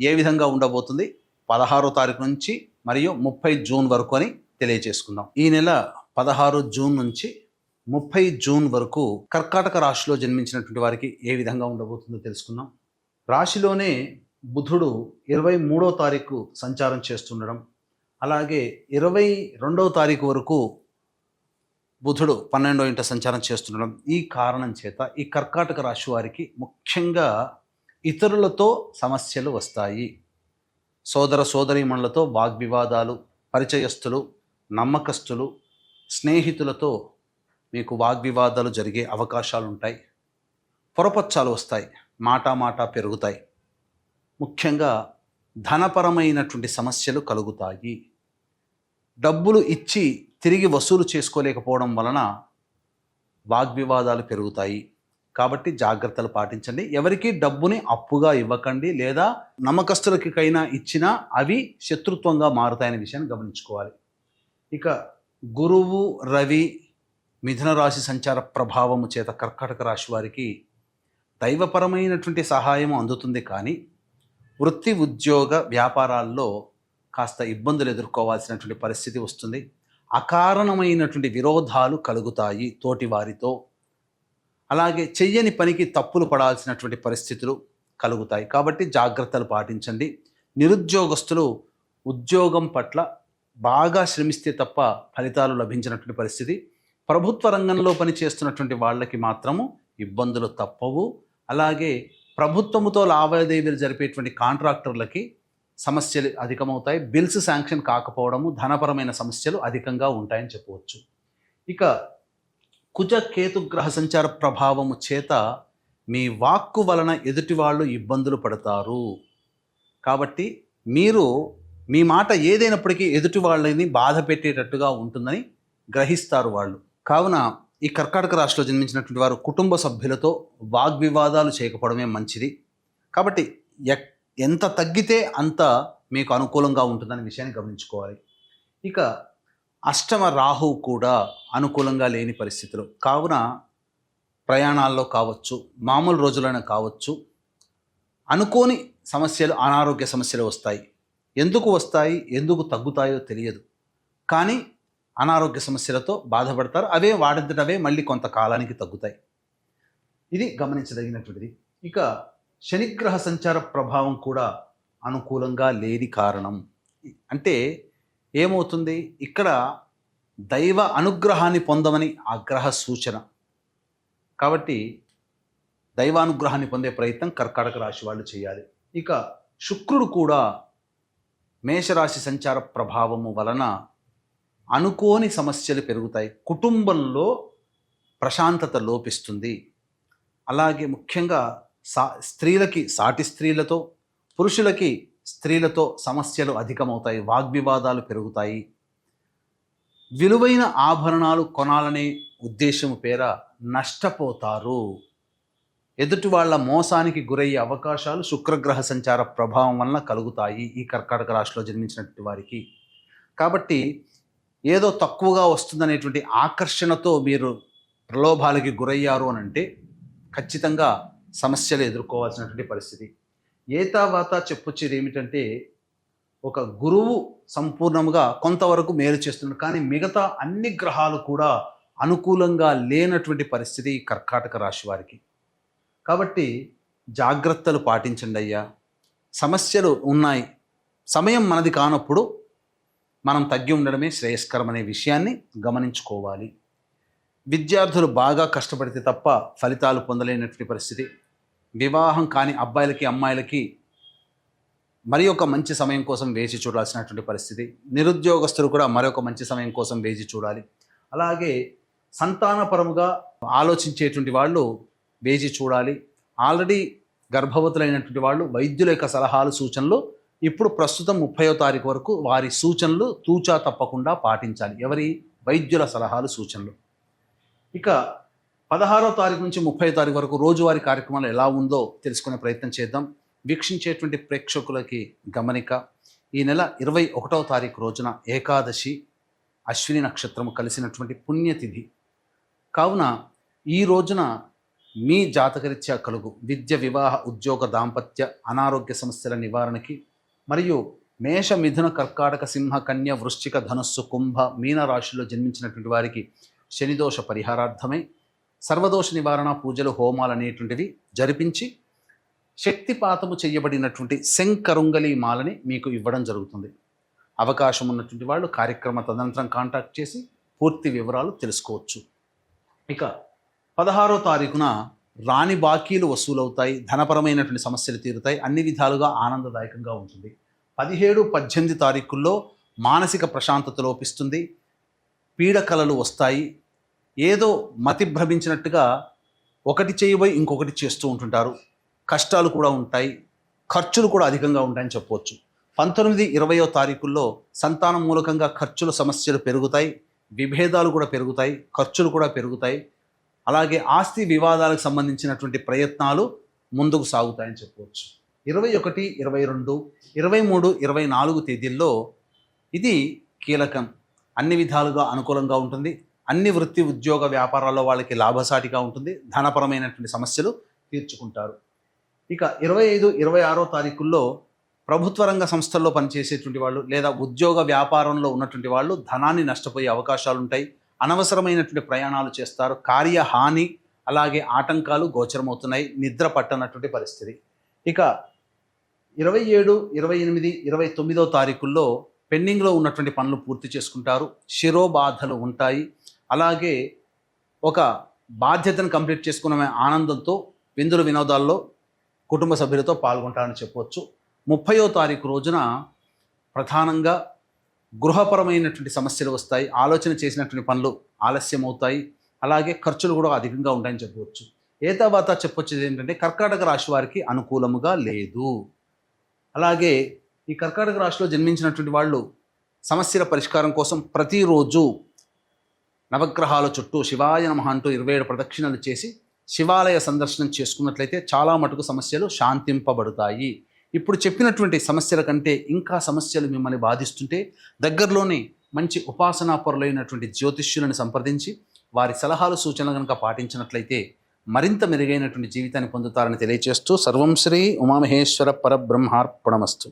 ఏ విధంగా ఉండబోతుంది? పదహారో తారీఖు నుంచి మరియు ముప్పై జూన్ వరకు అని తెలియజేసుకుందాం ఈ నెల పదహారు జూన్ నుంచి ముప్పై జూన్ వరకు కర్కాటక రాశిలో జన్మించినటువంటి వారికి ఏ విధంగా ఉండబోతుందో తెలుసుకుందాం. రాశిలోనే బుధుడు ఇరవై మూడో తారీఖు సంచారం చేస్తుండడం అలాగే ఇరవై రెండవ తారీఖు వరకు బుధుడు పన్నెండో ఇంట సంచారం చేస్తుండడం ఈ కారణం చేత ఈ కర్కాటక రాశి వారికి ముఖ్యంగా ఇతరులతో సమస్యలు వస్తాయి. సోదర సోదరీమణులతో వాగ్వివాదాలు పరిచయస్తులు నమ్మకస్తులు స్నేహితులతో మీకు వాగ్వివాదాలు జరిగే అవకాశాలు ఉంటాయి పొరపచ్చాలు వస్తాయి మాటా మాటా పెరుగుతాయి. ముఖ్యంగా ధనపరమైనటువంటి సమస్యలు కలుగుతాయి. డబ్బులు ఇచ్చి తిరిగి వసూలు చేసుకోలేకపోవడం వలన వాగ్వివాదాలు పెరుగుతాయి. కాబట్టి జాగ్రత్తలు పాటించండి. ఎవరికి డబ్బుని అప్పుగా ఇవ్వకండి లేదా నమ్మకస్తులకైనా ఇచ్చినా అవి శత్రుత్వంగా మారుతాయనే విషయాన్ని గమనించుకోవాలి. ఇక గురువు రవి మిథున రాశి సంచార ప్రభావము చేత కర్కాటక రాశి వారికి దైవపరమైనటువంటి సహాయం అందుతుంది కానీ వృత్తి ఉద్యోగ వ్యాపారాల్లో కాస్త ఇబ్బందులు ఎదుర్కోవాల్సినటువంటి పరిస్థితి వస్తుంది. అకారణమైనటువంటి విరోధాలు కలుగుతాయి తోటి వారితో అలాగే చెయ్యని పనికి తప్పులు పడాల్సినటువంటి పరిస్థితులు కలుగుతాయి. కాబట్టి జాగ్రత్తలు పాటించండి. నిరుద్యోగస్తులు ఉద్యోగం పట్ల బాగా శ్రమిస్తే తప్ప ఫలితాలు లభించినటువంటి పరిస్థితి. ప్రభుత్వ రంగంలో పనిచేస్తున్నటువంటి వాళ్ళకి మాత్రము ఇబ్బందులు తప్పవు. అలాగే ప్రభుత్వముతో లావాదేవీలు జరిపేటువంటి కాంట్రాక్టర్లకి సమస్యలు అధికమవుతాయి. బిల్స్ శాంక్షన్ కాకపోవడము ధనపరమైన సమస్యలు అధికంగా ఉంటాయని చెప్పవచ్చు. ఇక కుజకేతు గ్రహ సంచార ప్రభావము చేత మీ వాక్కు వలన ఎదుటి వాళ్ళు ఇబ్బందులు పడతారు. కాబట్టి మీరు మీ మాట ఏదైనప్పటికీ ఎదుటి వాళ్ళని బాధ పెట్టేటట్టుగా ఉంటుందని గ్రహిస్తారు వాళ్ళు. కావున ఈ కర్కాటక రాశిలో జన్మించినటువంటి వారు కుటుంబ సభ్యులతో వాగ్వివాదాలు చేయకపోవడమే మంచిది. కాబట్టి ఎంత తగ్గితే అంత మీకు అనుకూలంగా ఉంటుందనే విషయాన్ని గమనించుకోవాలి. ఇక అష్టమ రాహు కూడా అనుకూలంగా లేని పరిస్థితులు. కావున ప్రయాణాల్లో కావచ్చు మామూలు రోజులైనా కావచ్చు అనుకోని సమస్యలు అనారోగ్య సమస్యలు వస్తాయి. ఎందుకు వస్తాయి ఎందుకు తగ్గుతాయో తెలియదు. కానీ అనారోగ్య సమస్యలతో బాధపడతారు. అవే వాడంతటవే మళ్ళీ కొంతకాలానికి తగ్గుతాయి. ఇది గమనించదగినటువంటిది. ఇక శనిగ్రహ సంచార ప్రభావం కూడా అనుకూలంగా లేని కారణం. అంటే ఏమవుతుంది? ఇక్కడ దైవ అనుగ్రహాన్ని పొందమని ఆ గ్రహ సూచన. కాబట్టి దైవానుగ్రహాన్ని పొందే ప్రయత్నం కర్కాటక రాశి వాళ్ళు చేయాలి. ఇక శుక్రుడు కూడా మేషరాశి సంచార ప్రభావము వలన అనుకోని సమస్యలు పెరుగుతాయి. కుటుంబంలో ప్రశాంతత లోపిస్తుంది. అలాగే ముఖ్యంగా సా స్త్రీలకి సాటి స్త్రీలతో పురుషులకి స్త్రీలతో సమస్యలు అధికమవుతాయి వాగ్వివాదాలు పెరుగుతాయి. విలువైన ఆభరణాలు కొనాలనే ఉద్దేశం పేర నష్టపోతారు. ఎదుటి వాళ్ళ మోసానికి గురయ్యే అవకాశాలు శుక్రగ్రహ సంచార ప్రభావం వలన కలుగుతాయి ఈ కర్కాటక రాశిలో జన్మించినటువంటి వారికి. కాబట్టి ఏదో తక్కువగా వస్తుందనేటువంటి ఆకర్షణతో మీరు ప్రలోభాలకి గురయ్యారు అని అంటే ఖచ్చితంగా సమస్యలు ఎదుర్కోవాల్సినటువంటి పరిస్థితి. ఏతావాత చెప్పొచ్చేది ఏమిటంటే ఒక గురువు సంపూర్ణంగా కొంతవరకు మేలు చేస్తున్నాడు. కానీ మిగతా అన్ని గ్రహాలు కూడా అనుకూలంగా లేనటువంటి పరిస్థితి కర్కాటక రాశి వారికి. కాబట్టి జాగ్రత్తలు పాటించండి అయ్యా. సమస్యలు ఉన్నాయి. సమయం మనది కానప్పుడు మనం తగ్గి ఉండడమే శ్రేయస్కరం అనే విషయాన్ని గమనించుకోవాలి. విద్యార్థులు బాగా కష్టపడితే తప్ప ఫలితాలు పొందలేనటువంటి పరిస్థితి. వివాహం కాని అబ్బాయిలకి అమ్మాయిలకి మరి ఒక మంచి సమయం కోసం వేచి చూడాల్సినటువంటి పరిస్థితి. నిరుద్యోగస్తులు కూడా మరొక మంచి సమయం కోసం వేచి చూడాలి. అలాగే సంతానపరముగా ఆలోచించేటువంటి వాళ్ళు వేచి చూడాలి. ఆల్రెడీ గర్భవతులైనటువంటి వాళ్ళు వైద్యుల యొక్క సలహాలు సూచనలు ఇప్పుడు ప్రస్తుతం ముప్పయో తారీఖు వరకు వారి సూచనలు తూచా తప్పకుండా పాటించాలి. ఎవరి? వైద్యుల సలహాలు సూచనలు. ఇక పదహారో తారీఖు నుంచి ముప్పై తారీఖు వరకు రోజువారీ కార్యక్రమాలు ఎలా ఉందో తెలుసుకునే ప్రయత్నం చేద్దాం. వీక్షించేటువంటి ప్రేక్షకులకి గమనిక. ఈ నెల ఇరవై ఒకటవ తారీఖు రోజున ఏకాదశి అశ్విని నక్షత్రము కలిసినటువంటి పుణ్యతిథి. కావున ఈ రోజున మీ జాతకరీత్యా కలుగు విద్య వివాహ ఉద్యోగ దాంపత్య అనారోగ్య సమస్యల నివారణకి మరియు మేష మిథున కర్కాటక సింహ కన్య వృశ్చిక ధనుస్సు కుంభ మీన రాశిలో జన్మించినటువంటి వారికి శనిదోష పరిహారార్థమై సర్వదోష నివారణ పూజలు హోమాలు అనేటువంటివి జరిపించి శక్తిపాతము చేయబడినటువంటి శంకరుంగలి మాలని మీకు ఇవ్వడం జరుగుతుంది. అవకాశం ఉన్నటువంటి వాళ్ళు కార్యక్రమ తదనంతరం కాంటాక్ట్ చేసి పూర్తి వివరాలు తెలుసుకోవచ్చు. ఇక పదహారో తారీఖున రాని బాకీలు వసూలవుతాయి ధనపరమైనటువంటి సమస్యలు తీరుతాయి అన్ని విధాలుగా ఆనందదాయకంగా ఉంటుంది. పదిహేడు పద్దెనిమిది తారీఖుల్లో మానసిక ప్రశాంతత లోపిస్తుంది పీడకలలు వస్తాయి ఏదో మతి భ్రమించినట్టుగా ఒకటి చేయబోయి ఇంకొకటి చేస్తూ ఉంటుంటారు. కష్టాలు కూడా ఉంటాయి. ఖర్చులు కూడా అధికంగా ఉంటాయని చెప్పవచ్చు పంతొమ్మిది ఇరవయో తారీఖుల్లో సంతానం మూలకంగా ఖర్చుల సమస్యలు పెరుగుతాయి. విభేదాలు కూడా పెరుగుతాయి. ఖర్చులు కూడా పెరుగుతాయి. అలాగే ఆస్తి వివాదాలకు సంబంధించినటువంటి ప్రయత్నాలు ముందుకు సాగుతాయని చెప్పవచ్చు ఇరవై ఒకటి ఇరవై రెండు ఇరవై మూడు ఇరవై నాలుగు తేదీల్లో ఇది కీలకం. అన్ని విధాలుగా అనుకూలంగా ఉంటుంది. అన్ని వృత్తి ఉద్యోగ వ్యాపారాల్లో వాళ్ళకి లాభసాటిగా ఉంటుంది ధనపరమైనటువంటి సమస్యలు తీర్చుకుంటారు. ఇక ఇరవై ఐదు ఇరవై ఆరో తారీఖుల్లో ప్రభుత్వ రంగ సంస్థల్లో పనిచేసేటువంటి వాళ్ళు లేదా ఉద్యోగ వ్యాపారంలో ఉన్నటువంటి వాళ్ళు ధనాన్ని నష్టపోయే అవకాశాలు ఉంటాయి అనవసరమైనటువంటి ప్రయాణాలు చేస్తారు. కార్యహాని అలాగే ఆటంకాలు గోచరమవుతున్నాయి. నిద్ర పట్టనటువంటి పరిస్థితి. ఇక ఇరవై ఏడు ఇరవై ఎనిమిది ఇరవై తొమ్మిదో తారీఖుల్లో పెండింగ్లో ఉన్నటువంటి పనులు పూర్తి చేసుకుంటారు. శిరోబాధలు ఉంటాయి. అలాగే ఒక బాధ్యతను కంప్లీట్ చేసుకున్న ఆనందంతో విందుల వినోదాల్లో కుటుంబ సభ్యులతో పాల్గొంటారని చెప్పవచ్చు ముప్పయో తారీఖు రోజున ప్రధానంగా గృహపరమైనటువంటి సమస్యలు వస్తాయి ఆలోచన చేసినటువంటి పనులు ఆలస్యం అవుతాయి అలాగే ఖర్చులు కూడా అధికంగా ఉంటాయని చెప్పవచ్చు ఏ తర్వాత చెప్పొచ్చేది ఏంటంటే కర్కాటక రాశి వారికి అనుకూలముగా లేదు. అలాగే ఈ కర్కాటక రాశిలో జన్మించినటువంటి వాళ్ళు సమస్యల పరిష్కారం కోసం ప్రతిరోజు నవగ్రహాల చుట్టూ శివాయ నమః అంటూ ఇరవై ఏడు ప్రదక్షిణలు చేసి శివాలయ సందర్శనం చేసుకున్నట్లయితే చాలా మటుకు సమస్యలు శాంతింపబడతాయి. ఇప్పుడు చెప్పినటువంటి సమస్యల కంటే ఇంకా సమస్యలు మిమ్మల్ని బాధిస్తుంటే దగ్గరలోనే మంచి ఉపాసనాపరులైనటువంటి జ్యోతిష్యులను సంప్రదించి వారి సలహాలు సూచనలు కనుక పాటించినట్లయితే మరింత మెరుగైనటువంటి జీవితాన్ని పొందుతారని తెలియజేస్తూ సర్వం శ్రీ ఉమామహేశ్వర పరబ్రహ్మార్పణమస్తు.